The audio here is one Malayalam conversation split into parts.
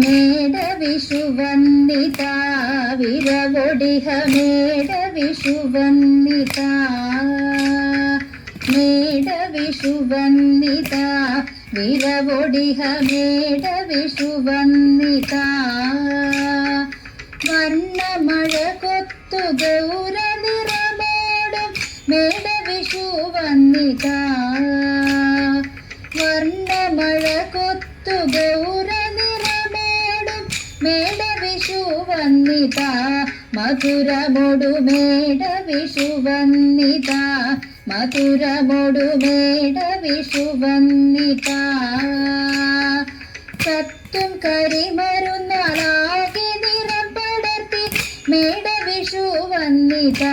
മേട വിഷുവന്നിത വിരവൊടിഹ മേട വിഷുവന്നിത വിരവൊടിഹ വർണമഴ കൊത്തു ഗൗര നിറമോടും മേട വിഷുവന്നിത വർണമഴ കൊത്തു ഗൗര നിറമേടും മേട വിഷു വന്നിത. മധുരമൊടു മേട വിഷു വന്നിത. മധുരമൊടു മേട വിഷു വന്നിത. വന്നിത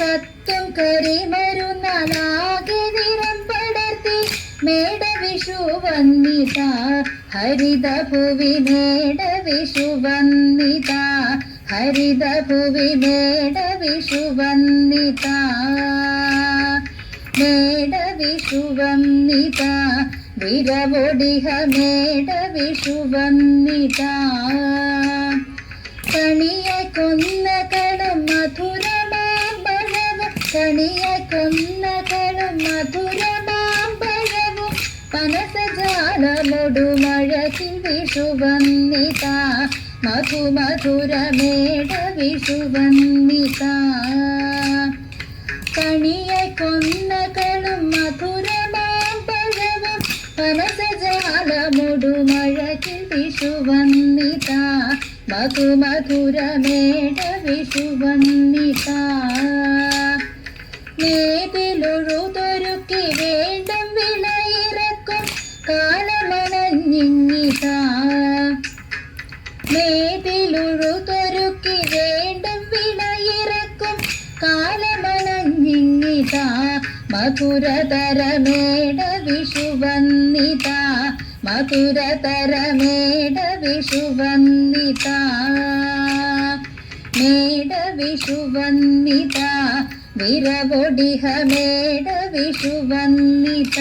കത്തും കരിമരുന്നാളാകെ നിറം പടർത്തി മേട വിഷു വന്നിത. ഹരിത പുവി മേട വിഷു വന്നിത. ഹരിത പുവി മേട വിഷു വന്നിത. മേട വിഷു വന്നിത. വിരവൊടിഹ മേട വിഷു വന്നിത. കണിയെ കൊന്ന കണം മധുരമാമ്പഴവും കണിയെ കൊന്ന കണം മധുരമാമ്പഴവും പനസജാലമൊടു മഴക്കിൽ വിഷു വന്നിത. മധു മധുരമേട വിഷു വന്നിത. കണിയെ കൊന്ന കളം മധു മധുരമേട വിഷു വന്നിത മേതിലൊഴുതൊരുക്കി വേണ്ടം വിളയിറക്കും കാലമണഞ്ഞിങ്ങിത നേതിലൊഴുതൊരുക്കി വേണ്ടം വിളയിറക്കും കാലമണഞ്ഞിങ്ങിത മധുരതരമേട വിഷു വന്നിത മധുരതരമേട വിഷുവന്നിത മേട വിഷുവന്നിത വിരവൊടിഹ മേട വിഷു വന്നിത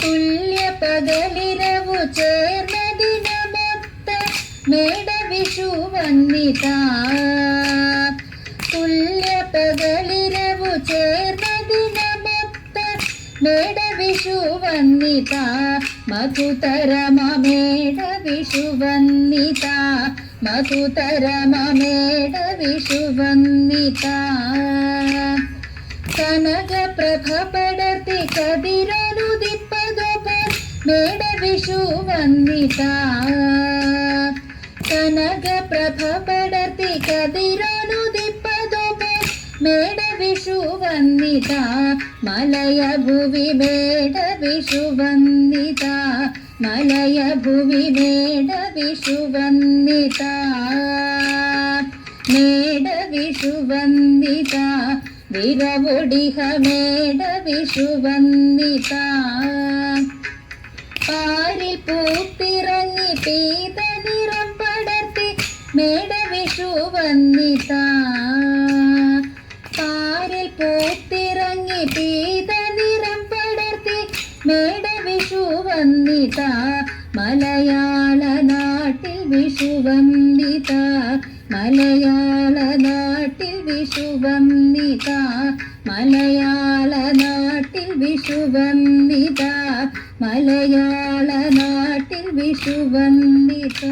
തുല്യ പകലിരവു ചേർന്ന ദിനമൊത്ത മേട വിഷുവന്നിത തുല്യ പകലിരവു ചേർന്ന ദിനമൊത്ത മേട വിഷു വന്നിത മധുതരമ മേട വിഷു വന്നിത മധുതരമ മേട വിഷു വന്നിത കനക പ്രഭ പടർത്തി കതിരനുദിപ്പതൊപ്പം മേട വിഷു വിഷു വന്നിത മലയ ഭുവി വേട വിഷു വന്നിത മലയ ഭുവി വേട വിഷു വന്നിത മേട വിഷു വന്നിത വിരവൊടിഹ മേട വിഷു വന്നിത. പാരിൽ പൂത്തിറങ്ങി പീത നിറം പടർത്തി മേട വിഷു മേട വിഷു വന്നിത മലയാള നാട്ടിൽ വിഷു വന്നിത മലയാള നാട്ടിൽ വിഷു വന്നിത മലയാള നാട്ടിൽ വിഷു വന്നിത മലയാള നാട്ടിൽ വിഷു വന്നിത